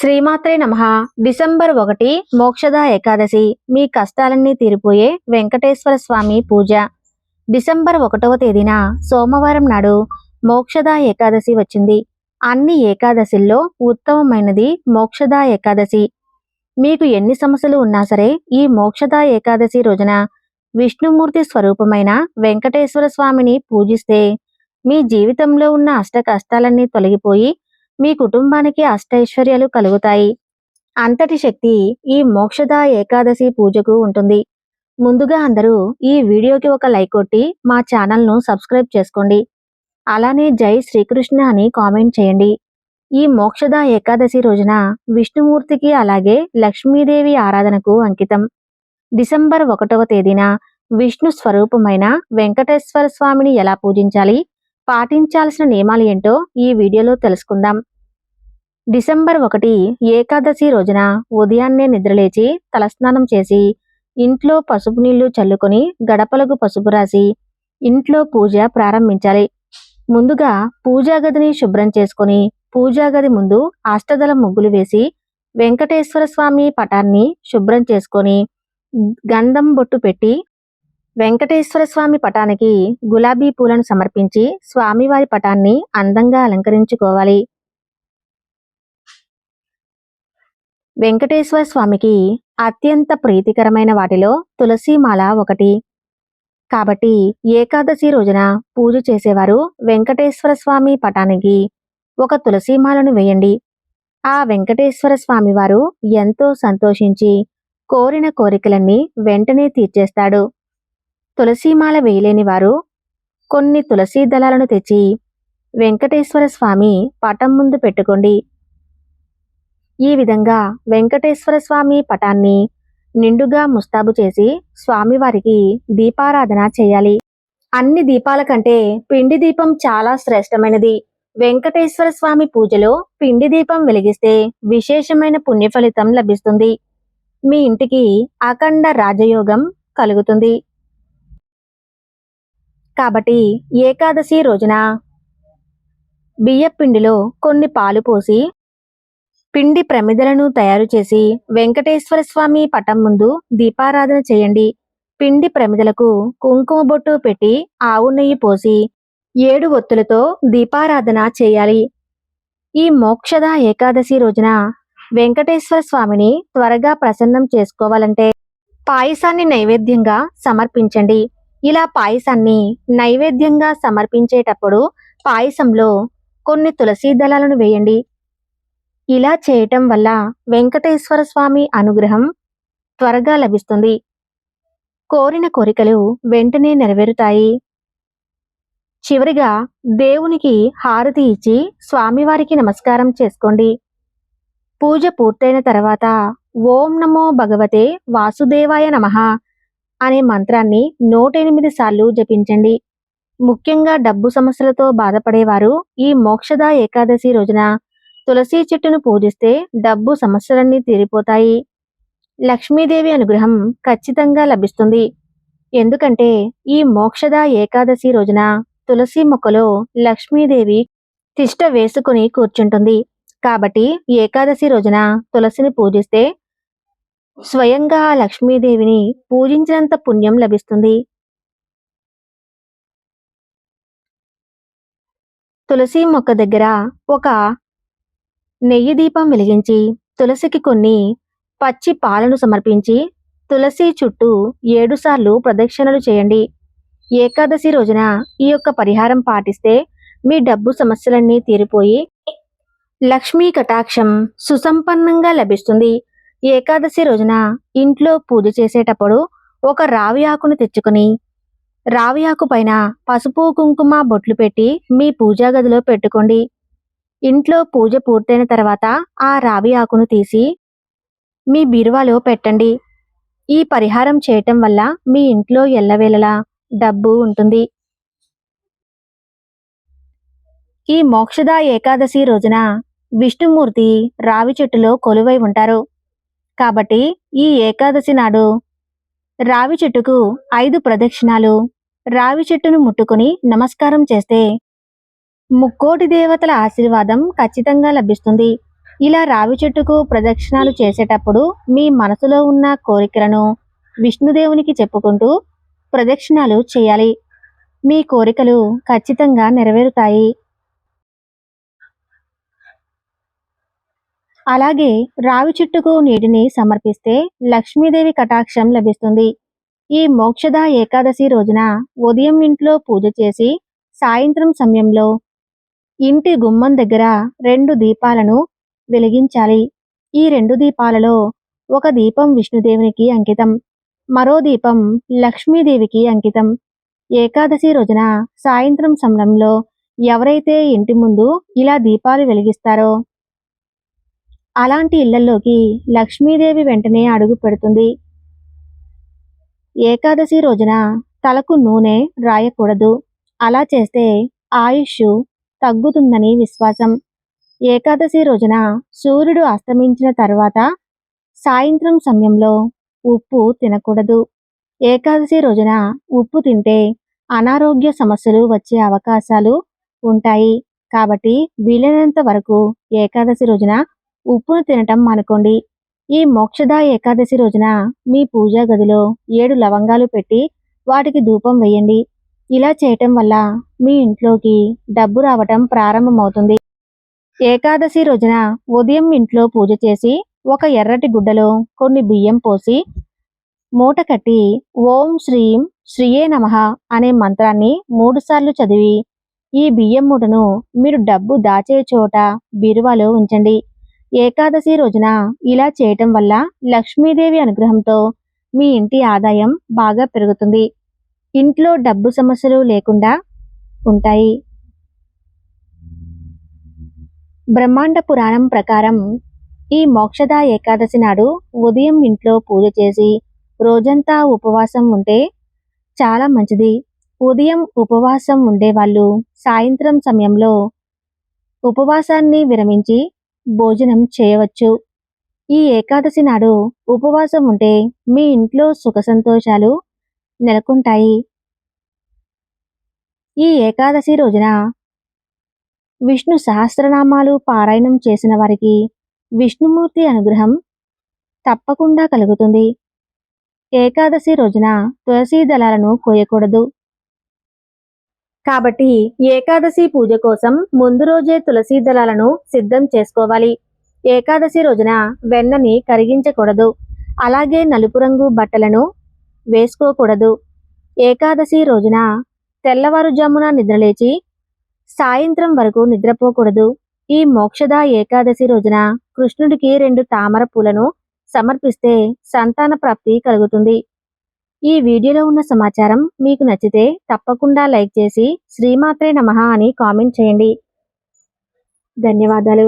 శ్రీమాత్రే నమ. డిసెంబర్ ఒకటి మోక్షద ఏకాదశి. మీ కష్టాలన్నీ తీరిపోయే వెంకటేశ్వర స్వామి పూజ. డిసెంబర్ ఒకటవ తేదీన సోమవారం నాడు మోక్షద ఏకాదశి వచ్చింది. అన్ని ఏకాదశిల్లో ఉత్తమమైనది మోక్షద ఏకాదశి. మీకు ఎన్ని సమస్యలు ఉన్నా సరే ఈ మోక్షద ఏకాదశి రోజున విష్ణుమూర్తి స్వరూపమైన వెంకటేశ్వర స్వామిని పూజిస్తే మీ జీవితంలో ఉన్న అష్ట కష్టాలన్నీ తొలగిపోయి మీ కుటుంబానికి అష్టైశ్వర్యాలు కలుగుతాయి. అంతటి శక్తి ఈ మోక్షద ఏకాదశి పూజకు ఉంటుంది. ముందుగా అందరూ ఈ వీడియోకి ఒక లైక్ కొట్టి మా ఛానల్ను సబ్స్క్రైబ్ చేసుకోండి. అలానే జై శ్రీకృష్ణ అని కామెంట్ చేయండి. ఈ మోక్షద ఏకాదశి రోజున విష్ణుమూర్తికి అలాగే లక్ష్మీదేవి ఆరాధనకు అంకితం. డిసెంబర్ ఒకటవ తేదీన విష్ణు స్వరూపమైన వెంకటేశ్వర స్వామిని ఎలా పూజించాలి? పాటించాల్సిన నియమాలు ఏంటో ఈ వీడియోలో తెలుసుకుందాం. డిసెంబర్ ఒకటి ఏకాదశి రోజున ఉదయాన్నే నిద్రలేచి తలస్నానం చేసి ఇంట్లో పసుపు నీళ్ళు చల్లుకొని గడపలకు పసుపు రాసి ఇంట్లో పూజ ప్రారంభించాలి. ముందుగా పూజా గదిని శుభ్రం చేసుకొని పూజా గది ముందు అష్టదల ముగ్గులు వేసి వెంకటేశ్వర స్వామి పటాన్ని శుభ్రం చేసుకొని గంధం బొట్టు పెట్టి వెంకటేశ్వర స్వామి పటానికి గులాబీ పూలను సమర్పించి స్వామివారి పటాన్ని అందంగా అలంకరించుకోవాలి. వెంకటేశ్వర స్వామికి అత్యంత ప్రీతికరమైన వాటిలో తులసిమాల ఒకటి. కాబట్టి ఏకాదశి రోజున పూజ చేసేవారు వెంకటేశ్వర స్వామి పటానికి ఒక తులసిమాలను వేయండి. ఆ వెంకటేశ్వర స్వామి వారు ఎంతో సంతోషించి కోరిన కోరికలన్నీ వెంటనే తీర్చేస్తాడు. తులసీమాల వేయలేని వారు కొన్ని తులసీ దళాలను తెచ్చి వెంకటేశ్వర స్వామి పటం ముందు పెట్టుకోండి. ఈ విధంగా వెంకటేశ్వర స్వామి పటాన్ని నిండుగా ముస్తాబు చేసి స్వామివారికి దీపారాధన చేయాలి. అన్ని దీపాల కంటే పిండి దీపం చాలా శ్రేష్టమైనది. వెంకటేశ్వర స్వామి పూజలో పిండి దీపం వెలిగిస్తే విశేషమైన పుణ్య ఫలితం లభిస్తుంది. మీ ఇంటికి అఖండ రాజయోగం కలుగుతుంది. కాబట్టి ఏకాదశి రోజున బియ్యపిండిలో కొన్ని పాలు పోసి పిండి ప్రమిదలను తయారు చేసి వెంకటేశ్వర స్వామి పటం ముందు దీపారాధన చేయండి. పిండి ప్రమిదలకు కుంకుమ బొట్టు పెట్టి ఆవు నెయ్యి పోసి ఏడు ఒత్తులతో దీపారాధన చేయాలి. ఈ మోక్షద ఏకాదశి రోజున వెంకటేశ్వర స్వామిని త్వరగా ప్రసన్నం చేసుకోవాలంటే పాయసాన్ని నైవేద్యంగా సమర్పించండి. ఇలా పాయసాన్ని నైవేద్యంగా సమర్పించేటప్పుడు పాయసంలో కొన్ని తులసీ దళాలను వేయండి. ఇలా చేయటం వల్ల వెంకటేశ్వర స్వామి అనుగ్రహం త్వరగా లభిస్తుంది. కోరిన కోరికలు వెంటనే నెరవేరుతాయి. చివరిగా దేవునికి హారతి ఇచ్చి స్వామివారికి నమస్కారం చేసుకోండి. పూజ పూర్తయిన తర్వాత ఓం నమో భగవతే వాసుదేవాయ నమః. అనే మంత్రాన్ని నూట ఎనిమిది సార్లు జపించండి. ముఖ్యంగా డబ్బు సమస్యలతో బాధపడేవారు ఈ మోక్షద ఏకాదశి రోజున తులసి చెట్టును పూజిస్తే డబ్బు సమస్యలన్నీ తీరిపోతాయి. లక్ష్మీదేవి అనుగ్రహం ఖచ్చితంగా లభిస్తుంది. ఎందుకంటే ఈ మోక్షద ఏకాదశి రోజున తులసి మొక్కలో లక్ష్మీదేవి తిష్ట వేసుకుని కూర్చుంటుంది. కాబట్టి ఏకాదశి రోజున తులసిని పూజిస్తే స్వయంగా ఆ లక్ష్మీదేవిని పూజించినంత పుణ్యం లభిస్తుంది. తులసి మొక్క దగ్గర ఒక నెయ్యి దీపం వెలిగించి తులసికి కొన్ని పచ్చి పాలను సమర్పించి తులసి చుట్టూ ఏడుసార్లు ప్రదక్షిణలు చేయండి. ఏకాదశి రోజున ఈ యొక్క పరిహారం పాటిస్తే మీ డబ్బు సమస్యలన్నీ తీరిపోయి లక్ష్మీ కటాక్షం సుసంపన్నంగా లభిస్తుంది. ఏకాదశి రోజున ఇంట్లో పూజ చేసేటప్పుడు ఒక రావి ఆకును తెచ్చుకొని రావి ఆకు పైన పసుపు కుంకుమ బొట్లు పెట్టి మీ పూజా గదిలో పెట్టుకోండి. ఇంట్లో పూజ పూర్తయిన తర్వాత ఆ రావి ఆకును తీసి మీ బీరువాలో పెట్టండి. ఈ పరిహారం చేయటం వల్ల మీ ఇంట్లో ఎల్లవేళలా డబ్బు ఉంటుంది. ఈ మోక్షద ఏకాదశి రోజున విష్ణుమూర్తి రావి చెట్టులో కొలువై ఉంటారు. కాబట్టి ఈ ఏకాదశి నాడు రావి చెట్టుకు ఐదు ప్రదక్షిణాలు. రావి చెట్టును ముట్టుకుని నమస్కారం చేస్తే ముక్కోటి దేవతల ఆశీర్వాదం ఖచ్చితంగా లభిస్తుంది. ఇలా రావి చెట్టుకు ప్రదక్షిణాలు చేసేటప్పుడు మీ మనసులో ఉన్న కోరికలను విష్ణుదేవునికి చెప్పుకుంటూ ప్రదక్షిణాలు చేయాలి. మీ కోరికలు ఖచ్చితంగా నెరవేరుతాయి. అలాగే రావి చెట్టుకు నీటిని సమర్పిస్తే లక్ష్మీదేవి కటాక్షం లభిస్తుంది. ఈ మోక్షద ఏకాదశి రోజున ఉదయం ఇంట్లో పూజ చేసి సాయంత్రం సమయంలో ఇంటి గుమ్మం దగ్గర రెండు దీపాలను వెలిగించాలి. ఈ రెండు దీపాలలో ఒక దీపం విష్ణుదేవునికి అంకితం మరో దీపం లక్ష్మీదేవికి అంకితం. ఏకాదశి రోజున సాయంత్రం సమయంలో ఎవరైతే ఇంటి ముందు ఇలా దీపాలు వెలిగిస్తారో అలాంటి ఇళ్ళలోకి లక్ష్మీదేవి వెంటనే అడుగు పెడుతుంది. ఏకాదశి రోజున తలకు నూనె రాయకూడదు. అలా చేస్తే ఆయుష్ తగ్గుతుందని విశ్వాసం. ఏకాదశి రోజున సూర్యుడు అస్తమించిన తర్వాత సాయంత్రం సమయంలో ఉప్పు తినకూడదు. ఏకాదశి రోజున ఉప్పు తింటే అనారోగ్య సమస్యలు వచ్చే అవకాశాలు ఉంటాయి. కాబట్టి వీలైనంత వరకు ఏకాదశి రోజున ఉప్పును తినటం మానుకోండి. ఈ మోక్షద ఏకాదశి రోజున మీ పూజా గదిలో ఏడు లవంగాలు పెట్టి వాటికి ధూపం వేయండి. ఇలా చేయటం వల్ల మీ ఇంట్లోకి డబ్బు రావటం ప్రారంభమవుతుంది. ఏకాదశి రోజున ఉదయం ఇంట్లో పూజ చేసి ఒక ఎర్రటి గుడ్డలో కొన్ని బియ్యం పోసి మూట కట్టి ఓం శ్రీం శ్రీయే నమః అనే మంత్రాన్ని మూడుసార్లు చదివి ఈ బియ్యం మూటను మీరు డబ్బు దాచే చోట బీరువాలో ఉంచండి. ఏకాదశి రోజున ఇలా చేయటం వల్ల లక్ష్మీదేవి అనుగ్రహంతో మీ ఇంటి ఆదాయం బాగా పెరుగుతుంది. ఇంట్లో డబ్బు సమస్యలు లేకుండా ఉంటాయి. బ్రహ్మాండ పురాణం ప్రకారం ఈ మోక్షద ఏకాదశి నాడు ఉదయం ఇంట్లో పూజ చేసి రోజంతా ఉపవాసం ఉంటే చాలా మంచిది. ఉదయం ఉపవాసం ఉండేవాళ్ళు సాయంత్రం సమయంలో ఉపవాసాన్ని విరమించి భోజనం చేయవచ్చు. ఈ ఏకాదశి నాడు ఉపవాసం ఉంటే మీ ఇంట్లో సుఖ సంతోషాలు నెలకొంటాయి. ఈ ఏకాదశి రోజున విష్ణు సహస్రనామాలు పారాయణం చేసిన వారికి విష్ణుమూర్తి అనుగ్రహం తప్పకుండా కలుగుతుంది. ఏకాదశి రోజున తులసీ దళాలను కోయకూడదు. కాబట్టి ఏకాదశి పూజ కోసం ముందు రోజే తులసీ దళాలను సిద్ధం చేసుకోవాలి. ఏకాదశి రోజున వెన్నని కరిగించకూడదు. అలాగే నలుపు రంగు బట్టలను వేసుకోకూడదు. ఏకాదశి రోజున తెల్లవారుజామున నిద్రలేచి సాయంత్రం వరకు నిద్రపోకూడదు. ఈ మోక్షద ఏకాదశి రోజున కృష్ణుడికి రెండు తామర పూలను సమర్పిస్తే సంతాన ప్రాప్తి కలుగుతుంది. ఈ వీడియోలో ఉన్న సమాచారం మీకు నచ్చితే తప్పకుండా లైక్ చేసి శ్రీమాత్రే నమః అని కామెంట్ చేయండి. ధన్యవాదాలు.